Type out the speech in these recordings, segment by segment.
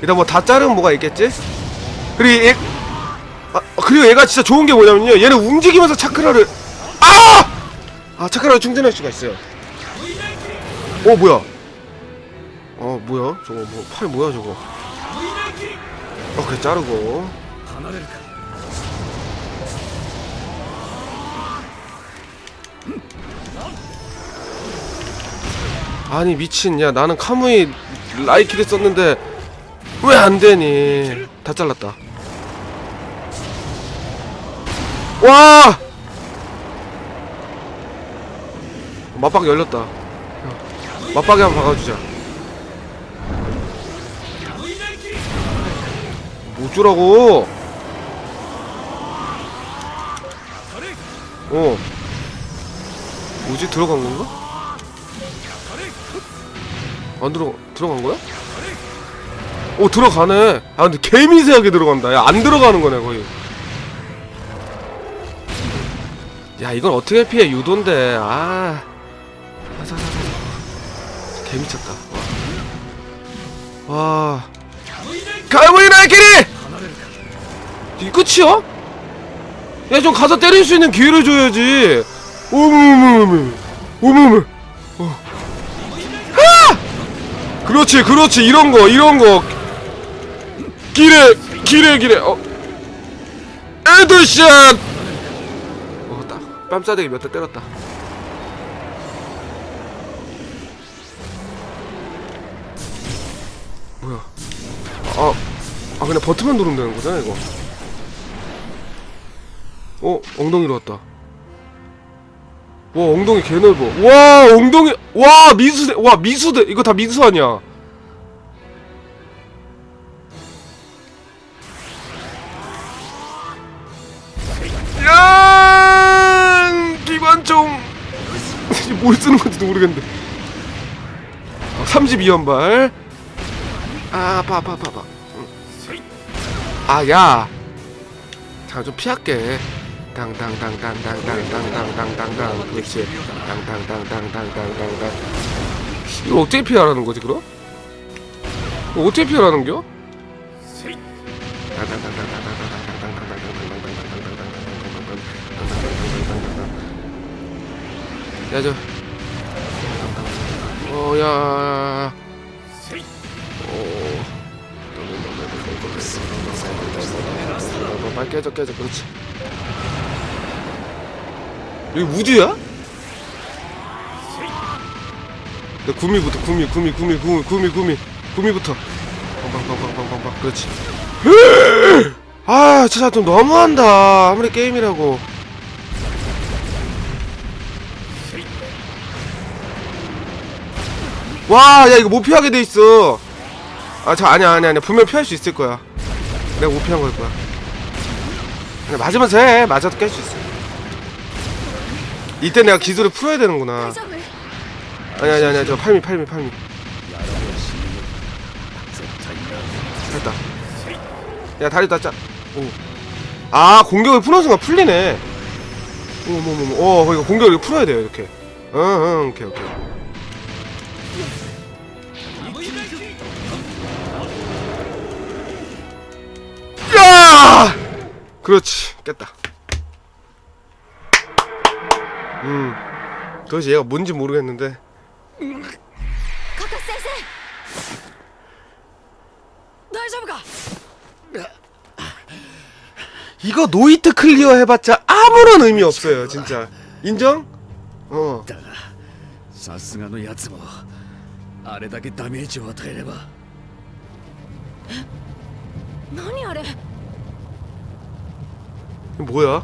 일단 뭐 다 자르면 뭐가 있겠지? 그리고 얘 아, 그리고 얘가 진짜 좋은 게 뭐냐면요. 얘는 움직이면서 차크라를 아! 아 차크라를 충전할 수가 있어요. 어 뭐야? 어 뭐야? 저거 뭐 팔 뭐야 저거? 어 그래 자르고. 아니 미친. 야 나는 카무이 라이키를 썼는데 왜 안 되니? 다 잘랐다. 와! 맞박 열렸다. 야, 맞박에 한번 박아주자. 못 주라고? 어. 뭐지? 들어간 건가? 안 들어 들어간 거야? 오 들어가네. 아 근데 개미세하게 들어간다. 야 안 들어가는 거네 거의. 야 이건 어떻게 피해 유도인데 아. 사사사사. 개미쳤다. 와. 와. 가무이 나이키리. 이 끝이야? 야 좀 가서 때릴 수 있는 기회를 줘야지. 오무무무무. 오무무. 그렇지 그렇지. 이런 거 이런 거. 기래 기래 기래 어. 에드샷 어딱 뺨싸대기 몇 대 때렸다. 뭐야? 아, 아 그냥 버튼만 누르면 되는 거잖아 이거. 어 엉덩이로 왔다 와 엉덩이 개 넓어. 와 엉덩이 와 미수대 와 미수대. 이거 다 미수 아니야. 야 기관총. 뭘 쓰는 건지도 모르겠는데. 32연발. 아 아파 아야. 잠깐 좀 피할게 땅땅땅땅땅땅땅땅땅땅땅 그렇지. 땅땅땅땅땅땅땅땅 이거 어떻게 피하라는 거지 그럼? 어떻게 피하라는겨? 야저. 어야. 어. 빨리 깨져 깨져. 그렇지 여기 우주야? 내 구미부터 구미 구미 구미 구미 구미 구미 구미부터. 빵빵빵빵빵빵 그렇지. 아 진짜 좀 너무한다. 아무리 게임이라고. 와 야 이거 못 피하게 돼 있어. 아 저 아니야 아니야 아니야. 분명 피할 수 있을 거야. 내가 못 피한 걸 거야. 해. 맞아도 깰 수 있어 이때 내가 기술을 풀어야 되는구나. 아니 아니 아니 저 팔미 팔미 팔미. 됐다. 야 다리 다 짜. 오. 아 공격을 푸는 순간 풀리네. 오모모모. 뭐, 뭐, 뭐. 어 그러니까 공격을 풀어야 돼요 이렇게. 응응 응, 오케이 오케이. 그렇지 깼다. 음 도대체 얘가 뭔지 모르겠는데 カカ先生大丈夫か 이거 노이트 클리어 해봤자 아무런 의미 없어요 진짜 인정? 어 さすがのやつもあれだけダメージを与えれば何あれ 이거 뭐야?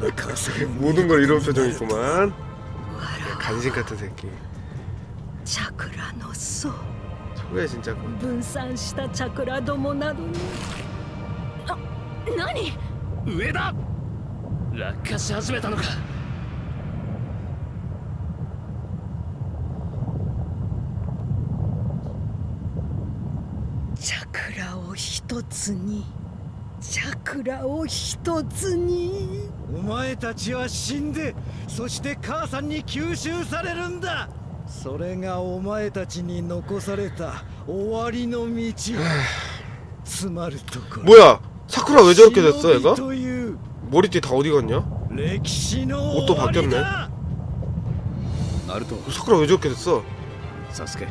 んな母さんを 모든 걸 이런 표정이구만 간신 같은 새끼 チャクラの層 왜 진짜 그- 分散したチャクラどもなどにあ何上だ落下し始めたのかチャクラを一つに チャクラを一つにお前たちは死んでそして母さんに吸収されるんだそれがお前たちに残された終わりの道つまるところ 뭐야 사쿠라 왜 저렇게 됐어 忍び 얘가? という 머리띠 다 어디 갔냐? 歴史の 옷도 終わりだ 바뀌었네. ナルト 사쿠라 왜 저렇게 됐어? サスケさ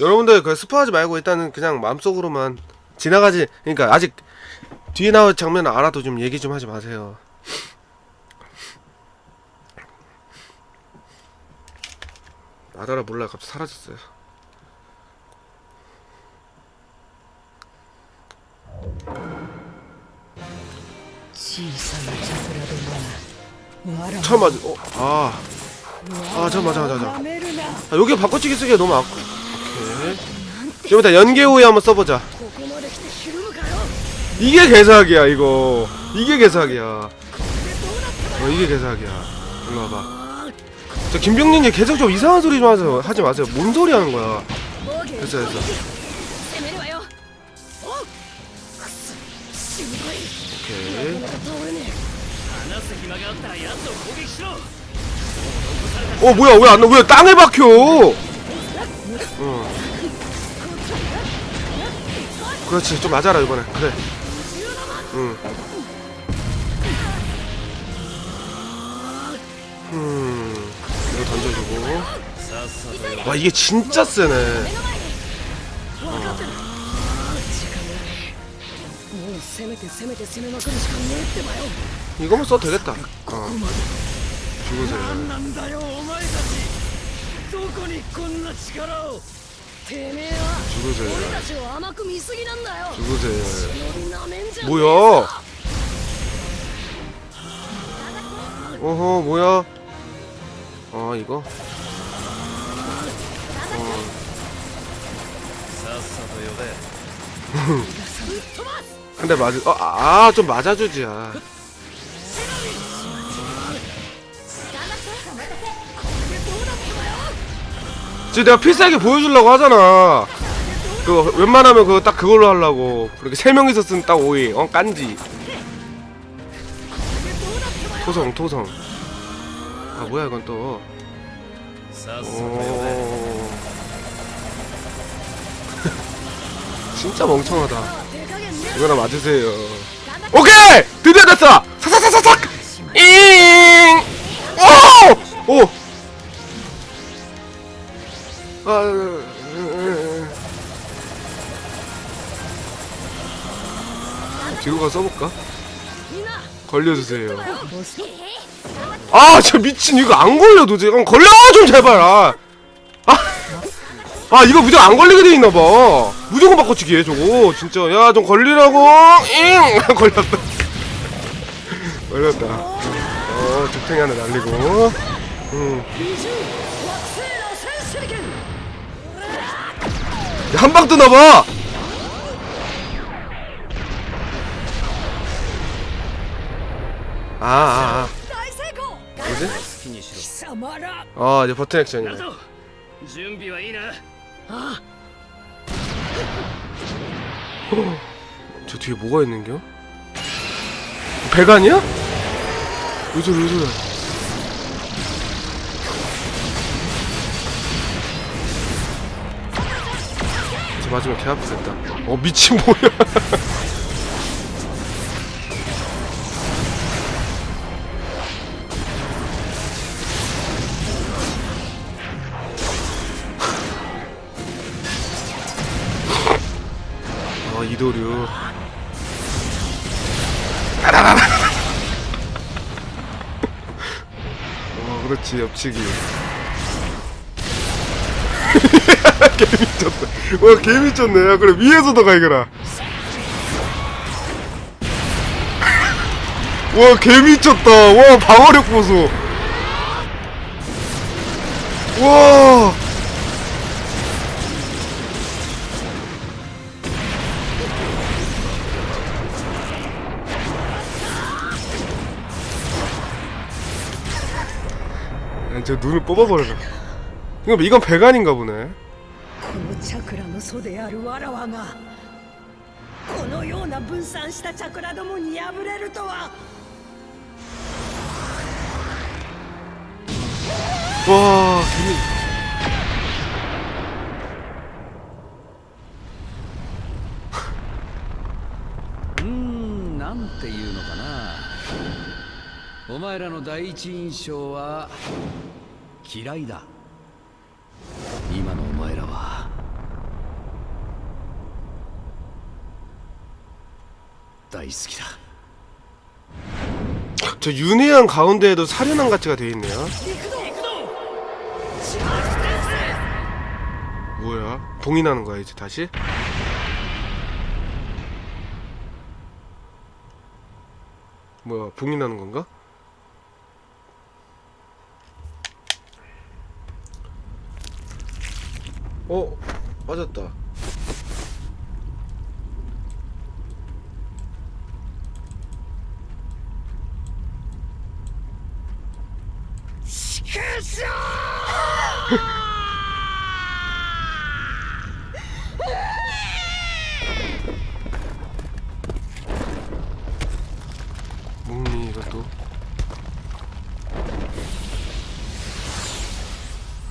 여러분들 그 스포하지 말고 일단은 그냥 마음속으로만 지나가지 그러니까 아직 뒤에 나올 장면 알아도 좀 얘기 좀 하지 마세요. 아다라 몰라 갑자기 사라졌어요. 처음 맞아. 어, 아. 아, 잠깐만, 잠깐만, 잠깐만. 아, 여기 바꿔치기 쓰기가 너무 아까. 좀 이따 연계 후에 한번 써보자. 이게 개사기야 이거. 이게 개사기야. 어, 이게 개사기야. 일로 와봐. 저 김병민님 계속 좀 이상한 소리 좀 하세요 하지 마세요. 뭔 소리 하는 거야? 됐어 됐어. 오케이. 어 뭐야 왜안 왜 땅에 박혀? 어. 그렇지. 좀 맞아라 이번에 그래. 음. 음. 이거 던져주고. 와 이게 진짜 세네. 어. 이거만 써도 되겠다. 어. 죽으세요. 죽으세요. 죽으세요. 뭐야? 어허, 뭐야? 아, 이거? 어. 근데 맞아, 어, 아, 좀 맞아주지, 아. 지금 내가 필살기 보여주려고 하잖아. 그 웬만하면 그거 딱 그걸로 하려고. 그렇게 세 명 있었으면 딱 오이. 어 깐지. 토성 토성. 아 뭐야 이건 또. 진짜 멍청하다. 이거나 맞으세요. 오케이! 드디어 됐어! 사사사사삭! 잉! 오! 오! 아. 뒤로 가서 써볼까? 걸려주세요. 아, 저 미친 이거 안 걸려. 어, 걸려 좀 제발. 아. 아. 아, 이거 무조건 안 걸리게 돼 있나 봐. 무조건 바꿔치기 해 저거. 진짜. 야, 좀 걸리라고. 잉! 걸렸다. 걸렸다. 어, 적탱이 하나 날리고. 음. 한 방 뜨나 봐. 아, 아, 大成功 아. 뭐지? 好きにし貴様ら 아, 이제 버튼 ろ 액션이네. ナルト準備はいいなああ 저 뒤에 뭐가 있는겨? 배관이야? 왜 저래 왜 맞으면 개 아프겠다. 어 미친 뭐야. 어 이도류. 어 그렇지 옆치기 개미쳤다 와 개미쳤네. 야 그래 위에서도 가 이거라. 와 개미쳤다. 와 방어력 보소. 와. 야, 저 눈을 뽑아버려라. 이건 이건 배관인가 보네 チャクラの祖であるわらわがこのような分散したチャクラどもに敗れるとは。わあ君。うんなんていうのかな。お前らの第一印象は嫌いだ。 大好きだ 저 윤회양 가운데에도 사륜함 가치가 돼 있네요. 뭐야? 봉인하는 거야 이제 다시? 뭐야? 봉인하는 건가? 어 맞았다.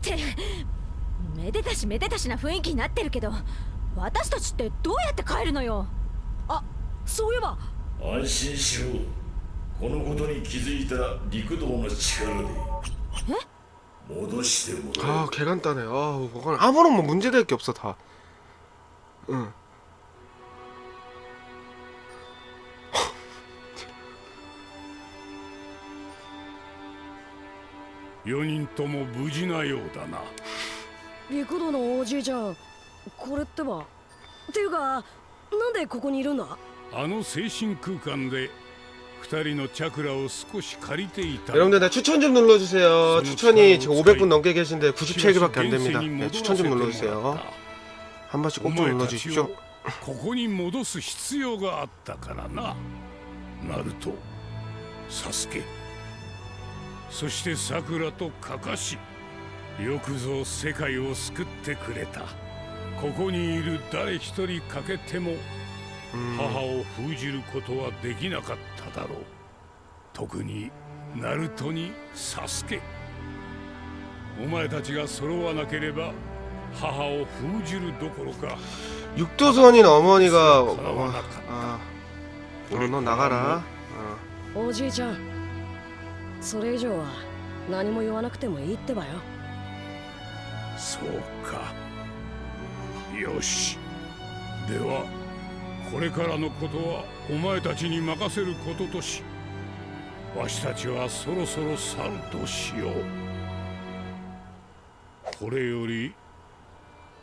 ってめでたしめでたしな雰囲気になってるけど私たちってどうやって帰るのよあそういえば安心しろこのことに気づいた陸道の力で戻してもらう 아 개간단해 아 뭐가 아무런 뭐 문제될 게 없어 다 응. 4人とも無事なようだな陸道のおじいちゃんこれってばっていうかなんでここにいるんだあの精神空間で2人のチャクラを少し借りていた 여러분들 나 추천 좀 눌러주세요 추천이 지금 500분 넘게 계신데 97개밖에 안 됩니다 네, 추천 좀 눌러주세요 한 번씩 꼭 좀 눌러주십시오 ここに戻す必要があったからなナルトサスケ そしてサクラとカカシよくぞ世界を救ってくれたここにいる誰一人欠けても 음, 母を封じることはできなかっただろう特にナルトにサスケお前たちが揃わなければ母を封じるどころか 육도선인 어머니가 어, 아, 어, 너 나가라 어. おじいちゃん それ以上は何も言わなくてもいいってばよ。そうか。よし。ではこれからのことはお前たちに任せることとしわしたちはそろそろ去るとしよう。これより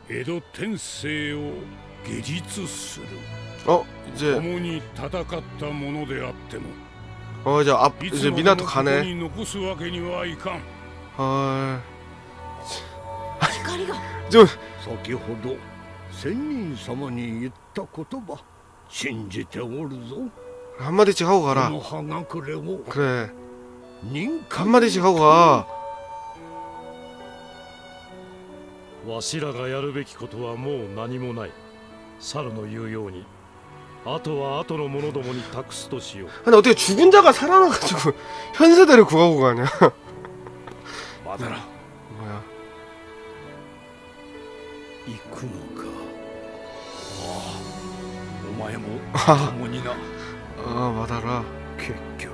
江戸天聖を下実する。共に戦ったものであってもあじゃああじゃあ港金残すわけにはいかんはい光がじゃ先ほど仙人様に言った言葉信じておるぞあんまり違うからこれ人間まり違うがわしらがやるべきことはもう何もない猿の言うように あとは後の者どもに託すとしよう 근데 어떻게 죽은 자가 살아나가지고 현세대를 구하고 가냐 まだら 뭐야 行くのかああお前もあ共にな 아 마다라 結局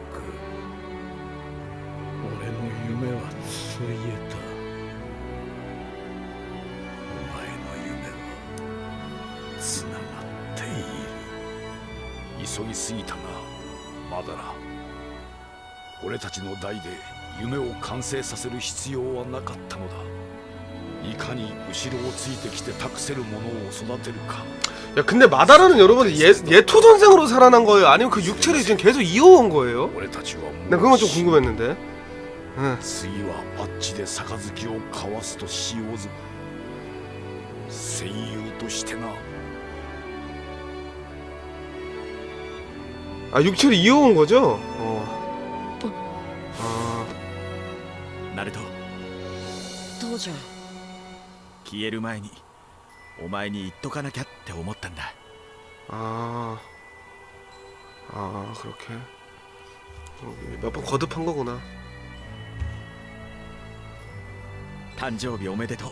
俺の夢はついえた 急ぎすぎたがまだら俺たちの代で夢を完成させる必要はなかったのだいかに後ろをついてきて託せるものを育てるか 야 근데 마다라는 여러분들 예, 예토 전생으로 살아난 거예요? 아니면 그 육체를 지금 계속 이어온 거예요? 俺たちはもう 나 그건 좀 궁금했는데 응. 次はあっちで杯を交わすとしようぞ戦友としてな 아 육체를 이어온 거죠? 어. 아, ナルト父ちゃん消える前にお前に言っとかなきゃって思ったんだ 아, 아 그렇게 몇 번 거듭한 거구나. 誕生日おめでとう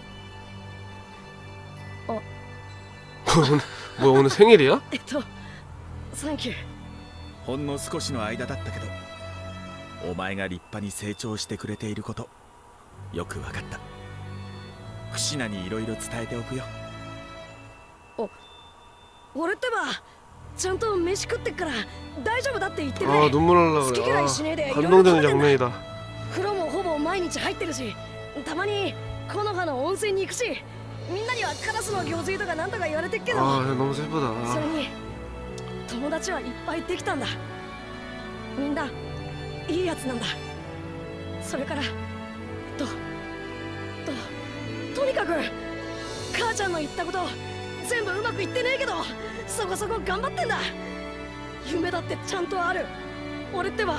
뭐 오늘, 뭐 오늘 생일이야? えっとサンキュー ほんの少しの間だったけどお前が立派に成長してくれていることよくわかったクシナにいろいろ伝えておくよ俺ってばちゃんと飯食ってっから大丈夫だって言ってく 아 れ 눈물 날라 好き 그래. 嫌 아, いしねえで 감동적인 장면이다. 風呂もほぼ毎日入ってるしたまに木の葉の温泉に行くしみんなにはカラスの行水とかなんとか言われてっけど 아 너무 それ 슬프다. に 友達はいっぱいできたんだみんないいやつなんだそれからとととにかく母ちゃんの言ったこと全部うまくいってねえけどそこそこ頑張ってんだ夢だってちゃんとある俺ってば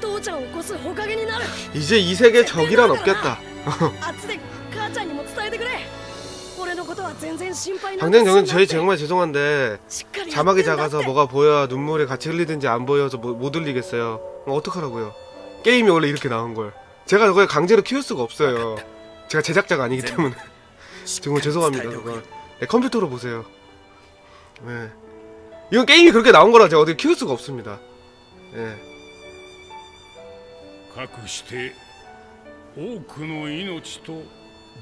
父ちゃんを起こすほかげになる 이제 이 세계 적이란 없겠다. あっちで母ちゃんにも伝えてくれ 방장 て 저는 すんな 저희 って 정말 죄송한데 しっかりやってん 자막이 だって 작아서 뭐가 보여야 눈물이 같이 흘리든지 안 보여서 못, 못 흘리겠어요. 어, 어떡하라고요? 게임이 원래 이렇게 나온 걸. 제가 저걸 강제로 키울 수가 없어요. 제가 제작자가 아니기 때문에. しっ 정말 かり伝 죄송합니다. えておくよ 그걸. 네, 컴퓨터로 보세요. 네. 이건 게임이 그렇게 나온 거라 제가 어떻게 키울 수가 없습니다. 예. かくして多くの命と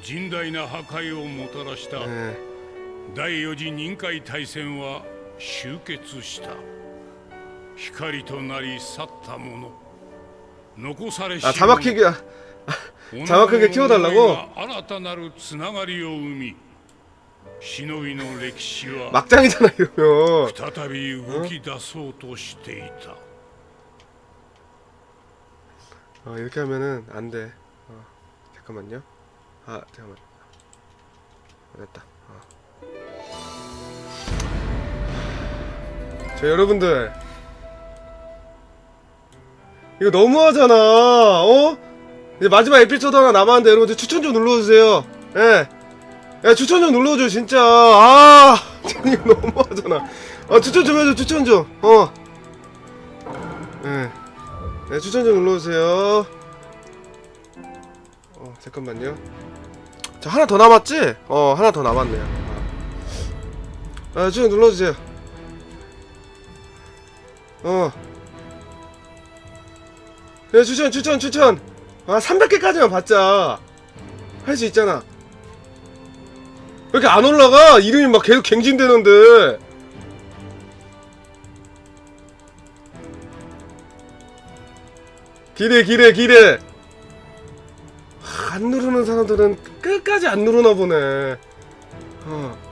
甚大な破壊をもたらした 예. 第四次任海大戦は終結した光となり去った者残されし 아 자막 키기 아, 者 자막크게 키워달라고? が新たなるつながりを生み忍びの歴史は 막장이잖아 이러면. 再び動き出そうとしていた 어, 이렇게 하면은 안 돼. 어, 잠깐만요. 아, 잠깐만. 됐다. 어. 자, 여러분들. 이거 너무하잖아. 어? 이제 마지막 에피소드 하나 남았는데 여러분들 추천 좀 눌러주세요. 예. 야, 추천 좀 눌러줘, 진짜. 아, 이거 너무하잖아. 아, 추천 좀 해줘, 추천 좀. 어. 예. 네, 추천 좀 눌러주세요. 어, 잠깐만요. 자, 하나 더 남았지? 어, 하나 더 남았네요. 어. 아, 추천 눌러주세요. 어. 네, 추천, 추천, 추천. 아, 300개까지만 받자. 할 수 있잖아. 왜 이렇게 안 올라가? 이름이 막 계속 갱신되는데. 기대 기대 기대 하, 안 누르는 사람들은 끝까지 안 누르나 보네 어.